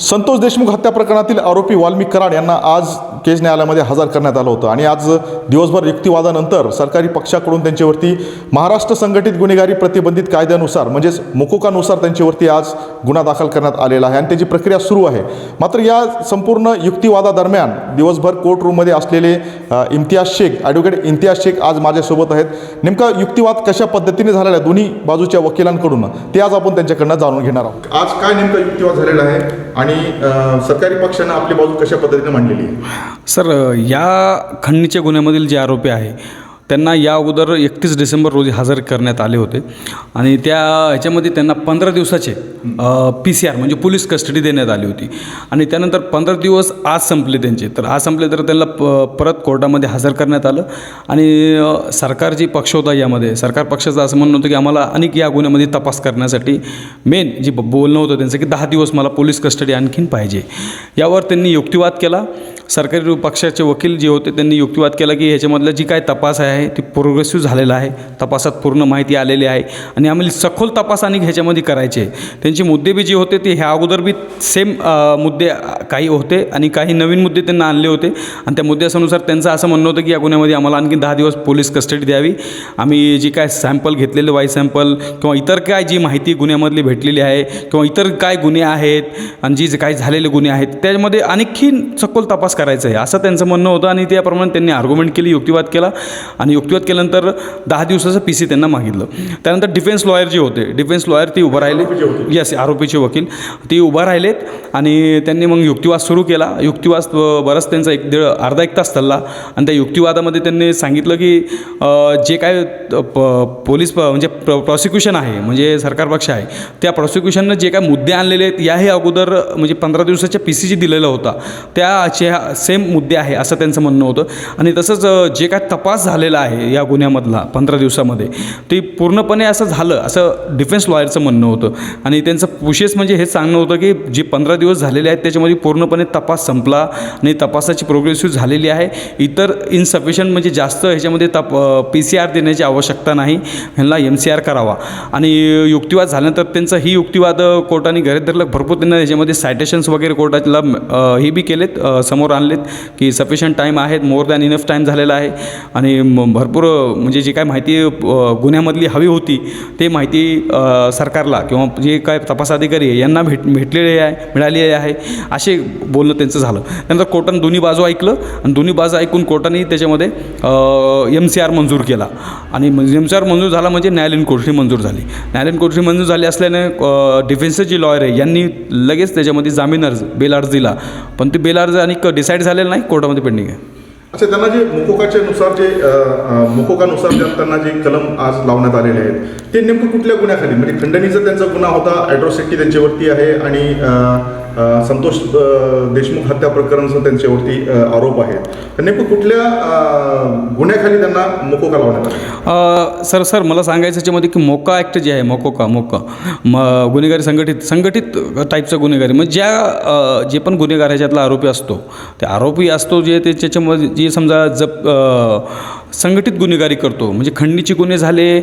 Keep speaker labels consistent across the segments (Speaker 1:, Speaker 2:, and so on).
Speaker 1: संतोष देशमुख हत्या प्रकरणातील आरोपी वाल्मिक कराड यांना आज केज न्यायालयामध्ये हजर करण्यात आलं होतं. आणि आज दिवसभर युक्तिवादानंतर सरकारी पक्षाकडून त्यांच्यावरती महाराष्ट्र संघटित गुन्हेगारी प्रतिबंधित कायद्यानुसार म्हणजेच मुकोकानुसार त्यांच्यावरती आज गुन्हा दाखल करण्यात आलेला आहे आणि त्याची प्रक्रिया सुरू आहे. मात्र या संपूर्ण युक्तिवादादरम्यान दिवसभर कोर्टरूममध्ये असलेले इम्तियाज शेख ॲडव्होकेट इम्तियाज शेख आज माझ्यासोबत आहेत. नेमका युक्तिवाद कशा पद्धतीने झालेला आहे दोन्ही बाजूच्या वकिलांकडून ते आज आपण त्यांच्याकडनं जाणून घेणार आहोत. आज काय नेमका युक्तिवाद झालेला आहे? आणि सरकारी पक्षानं आपली बाजू कशा पद्धतीने मांडलेली आहे?
Speaker 2: सर या खंडणीच्या गुन्ह्यामधील जे आरोपी आहे त्यांना या अगोदर एकतीस डिसेंबर रोजी हजर करण्यात आले होते. आणि त्या ह्याच्यामध्ये त्यांना पंधरा दिवसाचे पी सी आर म्हणजे पोलीस कस्टडी देण्यात आली होती. आणि त्यानंतर पंधरा दिवस आज संपले त्यांचे. तर आज संपले तर त्यांना प परत कोर्टामध्ये हजर करण्यात आलं. आणि सरकार जी पक्ष होता यामध्ये सरकार पक्षाचं असं म्हणणं होतं की आम्हाला अनेक या गुन्ह्यामध्ये तपास करण्यासाठी मेन जी ब- बोलणं होतं त्यांचं की दहा दिवस मला पोलीस कस्टडी आणखीन पाहिजे. यावर त्यांनी युक्तिवाद केला. सरकारी पक्षाचे वकील जे होते त्यांनी युक्तिवाद केला की ह्याच्यामधला जी काय तपास आहे ती प्रोग्रेसिव्ह झालेला आहे तपासात पूर्ण माहिती आलेली आहे आणि आम्हाला सखोल तपास आणि ह्याच्यामध्ये करायचे. त्यांचे मुद्दे बी जे होते ते ह्या अगोदर बी सेम मुद्दे काही होते आणि काही नवीन मुद्दे त्यांना आणले होते. आणि त्या मुद्द्यानुसार त्यांचं असं म्हणणं होतं की या गुन्ह्यामध्ये आम्हाला आणखी दहा दिवस पोलीस कस्टडी द्यावी. आम्ही जी काय सॅम्पल घेतलेले वाय सॅम्पल किंवा इतर काय जी माहिती गुन्ह्यामधली भेटलेली आहे किंवा इतर काय गुन्हे आहेत आणि जी जे काय झालेले गुन्हे आहेत त्यामध्ये आणखीन सखोल तपास करायचा आहे असं त्यांचं म्हणणं होतं आणि त्याप्रमाणे त्यांनी आर्ग्युमेंट केली युक्तिवाद केला आणि युक्तिवाद केल्यानंतर दहा दिवसाचं पी सी त्यांना मागितलं. त्यानंतर डिफेन्स लॉयर जे होते डिफेन्स लॉयर ती उभं राहिले. यस आरोपीचे वकील. ती उभं राहिलेत आणि त्यांनी मग युक्तिवाद सुरू केला. युक्तिवाद बराच त्यांचा एक दीड अर्धा एक तास चालला. आणि त्या युक्तिवादामध्ये त्यांनी सांगितलं की जे काय पोलीस प- म्हणजे प्र प्रॉसिक्युशन आहे म्हणजे सरकार पक्ष आहे त्या प्रॉसिक्युशननं जे काय मुद्दे आणलेले आहेत याही अगोदर म्हणजे पंधरा दिवसाच्या पी सी जी दिलेलं होता. त्याचे सेम मुद्दे आहे असं त्यांचं म्हणणं होतं. आणि तसंच जे काय तपास झालेला आहे या गुन्ह्यामधला पंधरा दिवसामध्ये. ते पूर्णपणे असं झालं असं डिफेन्स लॉयरचं म्हणणं होतं. आणि त्यांचं विशेष म्हणजे हेच सांगणं होतं की जे पंधरा दिवस झालेले आहेत त्याच्यामध्ये पूर्णपणे तपास संपला आणि तपासाची प्रोग्रेसिव्ह झालेली आहे. इतर इनसफिशियंट म्हणजे जास्त ह्याच्यामध्ये तप पी सी आर देण्याची आवश्यकता नाही ह्यांना एम सी आर करावा. आणि युक्तिवाद झाल्यानंतर त्यांचा ही युक्तिवाद कोर्टाने घरी धरलं भरपूर त्यांना ह्याच्यामध्ये सायटेशन्स वगैरे कोर्टाला हे बी केलेत समोर आणलेत की सफिशियंट टाईम आहेत मोर दॅन इनफ टाईम झालेला आहे. आणि म- भरपूर म्हणजे जी काय माहिती गुन्ह्यामधली हवी होती ते माहिती सरकारला किंवा जे काय तपास अधिकारी आहे यांना भेट भेटलेले आहे मिळालेले आहे असे बोलणं त्यांचं झालं. त्यानंतर कोर्टानं दोन्ही बाजू ऐकलं आणि दोन्ही बाजू ऐकून कोर्टाने त्याच्यामध्ये एम सी आर मंजूर केला. आणि एम सी आर मंजूर झाला म्हणजे न्यायालयीन कोठडी मंजूर झाली. न्यायालयीन कोठडी मंजूर झाली असल्याने डिफेन्सचे जे लॉयर आहे यांनी लगेच त्याच्यामध्ये जामीन अर्ज बेल अर्ज दिला. पण ते बेल अर्ज आणि डिसाईड झालेला नाही कोर्टामध्ये पेंडिंग आहे.
Speaker 1: अच्छा त्यांना जे मुकोकाच्या नुसार जे अ, मुकोकानुसार त्यांना जे कलम आज लावण्यात आलेले आहेत ते नेमकं कुठल्या गुन्ह्याखाली? म्हणजे खंडणीचा त्यांचा गुन्हा होता ॲट्रॉसिटी त्यांच्यावरती आहे आणि संतोष देशमुख हत्या प्रकरणचं त्यांच्यावरती आरोप आहेत तर नेमकं कुठल्या गुन्ह्याखाली त्यांना मोकोका लावण्यात आला?
Speaker 2: सर सर मला सांगायचं याच्यामध्ये की मोका ॲक्ट जे आहे मोकोका मोका म गुन्हेगारी संघटित संघटित टाईपचं गुन्हेगारी. म्हणजे ज्या जे पण गुन्हेगार ह्याच्यातला आरोपी असतो ते आरोपी असतो जे ते त्याच्यामध्ये जे समजा जप संघटित गुन्हेगारी करतो. म्हणजे खंडणीचे गुन्हे झाले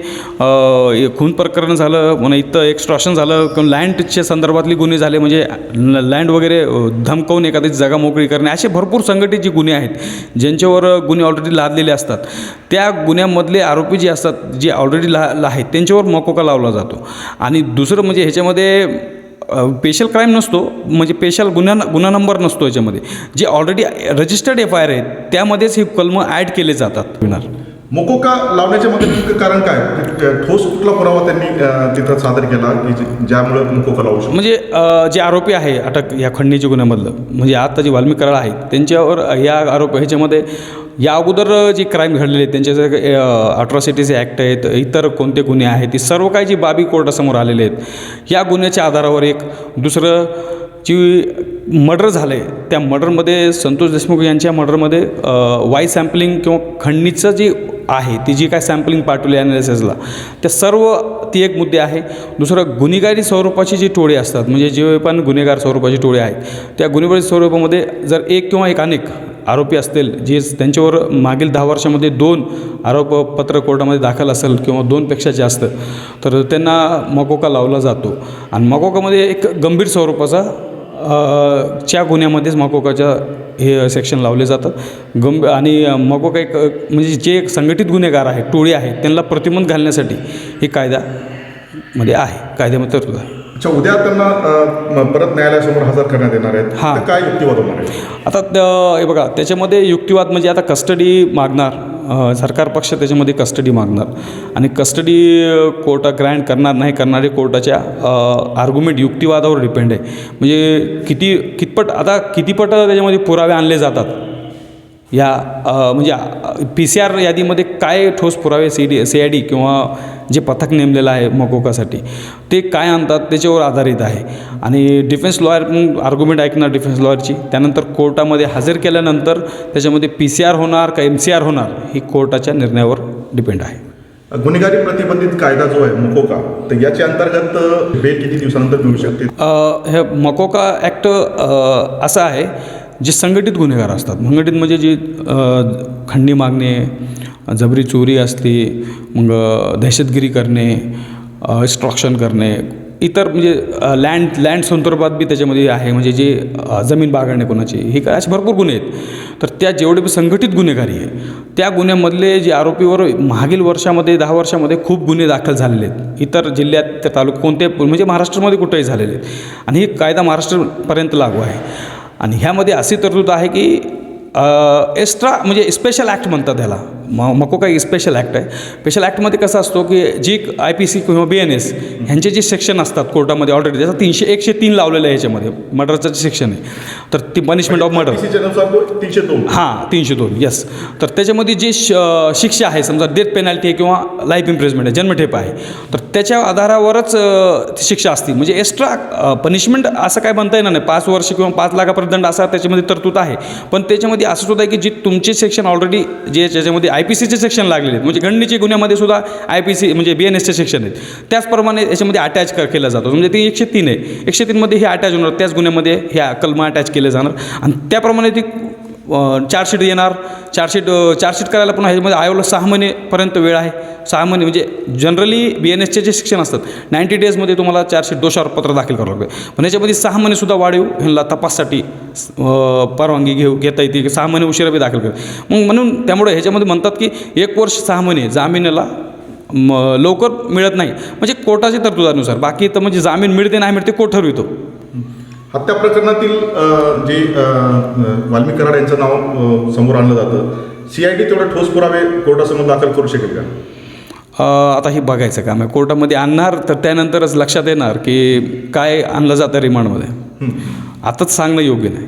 Speaker 2: खून प्रकरण झालं म्हणा इथं एक्स्ट्रॉशन झालं किंवा लँडच्या संदर्भातले गुन्हे झाले म्हणजे ल- लँड वगैरे धमकवून धमकावून एखादी जागा मोकळी करणे असे भरपूर संघटित जे गुन्हे आहेत ज्यांच्यावर गुन्हे ऑलरेडी लादलेले असतात. त्या गुन्ह्यामधले आरोपी जे असतात जे ऑलरेडी ला ला आहेत त्यांच्यावर मकोका लावला जातो. आणि दुसरं म्हणजे ह्याच्यामध्ये पेशल क्राईम नसतो म्हणजे पेशल गुन्हा गुन्हा नंबर नसतो याच्यामध्ये. जे already registered F I R आहेत त्यामध्येच हे कलमं ॲड केले जातात विणार
Speaker 1: मुकोका लावण्याच्या मागे नेमकं कारण काय? ठोस कुठला पुरावा त्यांनी तिथं सादर केला की जे- ज्यामुळे मुकोका लावू शकतो?
Speaker 2: म्हणजे जे आरोपी आहे अटक या खंडणीच्या गुन्ह्यामधलं म्हणजे आता जे वाल्मिक कराळ आहेत त्यांच्यावर या आरोप ह्याच्यामध्ये या अगोदर जे क्राईम घडलेले आहेत त्यांचे जे ॲक्ट आहेत इतर कोणते गुन्हे आहेत ती सर्व काही जी बाबी कोर्टासमोर आलेले आहेत या गुन्ह्याच्या आधारावर एक दुसरं जी मर्डर झालं आहे त्या मर्डरमध्ये संतोष देशमुख यांच्या मर्डरमध्ये वाय सॅम्पलिंग किंवा खंडणीचं जी आहे. ती जी काय सॅम्पलिंग पाठवली ॲनालिसिसला त्या सर्व ती एक मुद्दे आहे. दुसरं गुन्हेगारी स्वरूपाची जी टोळी असतात म्हणजे जे पण गुन्हेगार स्वरूपाची टोळी आहेत त्या गुन्हेगारी स्वरूपामध्ये जर एक किंवा एक अनेक आरोपी असतील जे त्यांच्यावर मागील दहा वर्षामध्ये दोन आरोपपत्र कोर्टामध्ये दाखल असेल किंवा दोनपेक्षा जास्त तर त्यांना मकोका लावला जातो. आणि मकोकामध्ये एक गंभीर स्वरूपाचा च्या गुन्ह्यामध्येच मकोकाच्या हे सेक्शन लावले जातात. गंभ आणि मकोका एक म्हणजे जे एक संघटित गुन्हेगार आहेत टोळी आहेत त्यांना प्रतिबंध घालण्यासाठी हे कायद्यामध्ये आहे. कायद्यामध्ये तरतूद आहे
Speaker 1: अच्छा उद्या त्यांना परत न्यायालयासमोर हजर करण्यात येणार आहेत.
Speaker 2: हां.
Speaker 1: काय युक्तिवाद होणार आहे?
Speaker 2: आता हे बघा त्याच्यामध्ये युक्तिवाद म्हणजे आता कस्टडी मागणार. सरकार पक्ष त्याच्यामध्ये कस्टडी मागणार. आणि कस्टडी कोर्ट ग्रँट करणार नाही करणारे कोर्टाच्या आर्ग्युमेंट युक्तिवादावर डिपेंड आहे. म्हणजे किती कितपट आता कितीपट त्याच्यामध्ये पुरावे आणले जातात? या म्हणजे पी सी आर यादीमध्ये काय ठोस पुरावे C D C I D किंवा जे पथक नेमलेलं आहे मकोकासाठी ते काय आणतात त्याच्यावर आधारित आहे. आणि डिफेन्स लॉयर आर्ग्युमेंट ऐकणार डिफेन्स लॉयरची त्यानंतर कोर्टामध्ये हजर केल्यानंतर त्याच्यामध्ये पी सी आर होणार का एम सी आर होणार ही कोर्टाच्या निर्णयावर डिपेंड आहे.
Speaker 1: गुन्हेगारी प्रतिबंधित कायदा जो आहे मकोका तर याच्या अंतर्गत बेल किती दिवसानंतर मिळू शकते?
Speaker 2: हे मकोका ॲक्ट असा आहे जे संघटित गुन्हेगार असतात. संघटित म्हणजे जी खंडी खंडणी मागणे जबरी चोरी असते मग दहशतगिरी करणे एक्स्ट्रॉक्शन करणे इतर म्हणजे लँड लँड संदर्भात बी त्याच्यामध्ये आहे. म्हणजे जे जमीन बागडणे कोणाची हे काय असे भरपूर गुन्हे आहेत. तर त्या जेवढे बी संघटित गुन्हेगारी आहे त्या गुन्ह्यामधले जे आरोपीवर मागील वर्षामध्ये दहा वर्षामध्ये खूप गुन्हे दाखल झालेले आहेत. इतर जिल्ह्यात त्या तालुक कोणते म्हणजे महाराष्ट्रामध्ये कुठेही झालेले आहेत. आणि हे कायदा महाराष्ट्रापर्यंत लागू आहे. आणि ह्यामध्ये अशी तरतूद आहे की एक्स्ट्रा म्हणजे स्पेशल ॲक्ट म्हणतात त्याला म मको काही स्पेशल ॲक्ट आहे. स्पेशल ॲक्टमध्ये कसं असतो की जी आय पी सी किंवा बी एन एस ह्यांचे जे सेक्शन असतात कोर्टामध्ये ऑलरेडी त्याचा तीनशे एकशे तीन लावलेलं आहे याच्यामध्ये मर्डरचं जे सेक्शन आहे. तर ती पनिशमेंट ऑफ मर्डर
Speaker 1: तीनशे दोन.
Speaker 2: हां तीनशे दोन यस तर त्याच्यामध्ये जी शिक्षा आहे समजा डेथ पेनल्टी आहे किंवा लाईफ इम्प्रेजमेंट आहे जन्मठेप आहे तर त्याच्या आधारावरच शिक्षा असते. म्हणजे एक्स्ट्रा पनिशमेंट असं काय म्हणता येणार नाही. पाच वर्ष किंवा पाच लाखापर्यंत दंड असा त्याच्यामध्ये तरतूद आहे. पण त्याच्यामध्ये असं सुद्धा आहे की जी तुमचे सेक्शन ऑलरेडी जे ज्याच्यामध्ये आय पी सीचे सेक्शन लागलेले. आहेत म्हणजे खंडणीचे गुन्ह्यामध्ये सुद्धा आय पी सी म्हणजे बी एन एसचे सेक्शन आहेत. त्याचप्रमाणे याच्यामध्ये अटॅच केला केलं जातं. म्हणजे ते एकशे तीन आहे. एकशे तीनमध्ये हे अटॅच होणार. त्याच गुन्ह्यामध्ये ह्या कलमा अटॅच केले जाणार. आणि त्याप्रमाणे ती चार्जशीट येणार चार्जशीट चार्जशीट करायला पण ह्याच्यामध्ये आयोला सहा महिनेपर्यंत वेळ आहे. सहा महिने म्हणजे जनरली बी एन एसचे जे शिक्षण असतात नाईन्टी डेजमध्ये तुम्हाला चार्जशीट दोषारोपत्र दाखल करावं लागतं. पण याच्यामध्ये सहा महिनेसुद्धा वाढीव ह्यांना तपाससाठी परवानगी घेऊ घेता येते की सहा महिने उशिरा बी दाखल कर. मग म्हणून त्यामुळे ह्याच्यामध्ये म्हणतात की एक वर्ष सहा महिने जामिनाला म लवकर मिळत नाही. म्हणजे कोर्टाच्या तरतुदानुसार. बाकी तर म्हणजे जामीन मिळते नाही मिळते कोर्ट ठरवितो.
Speaker 1: हत्या प्रकरणातील जे वाल्मिक कराड यांचं नाव समोर आणलं जातं. सी आय डी तेवढे ठोस पुरावे कोर्टासमोर दाखल करू शकेल का?
Speaker 2: आता हे बघायचं काम आहे. कोर्टामध्ये आणणार तर त्यानंतरच लक्षात येणार की काय आणलं जातं रिमांडमध्ये. आताच सांगणं योग्य नाही.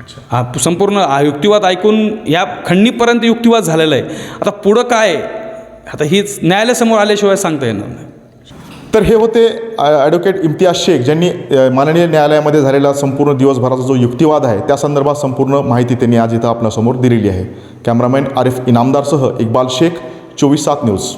Speaker 1: अच्छा.
Speaker 2: हा संपूर्ण युक्तिवाद ऐकून या खंडणीपर्यंत युक्तिवाद झालेला आहे. आता पुढं काय? आता हीच न्यायालयासमोर आल्याशिवाय सांगता येणार नाही.
Speaker 1: तर हे होते ॲडव्होकेट इम्तियाज शेख ज्यांनी माननीय न्यायालयामध्ये झालेला संपूर्ण दिवसभराचा जो युक्तिवाद आहे त्या संदर्भात संपूर्ण माहिती त्यांनी आज इथं आपल्यासमोर दिलेली आहे. कॅमेरामॅन आरिफ इनामदारसह इक्बाल शेख चोवीस सात न्यूज.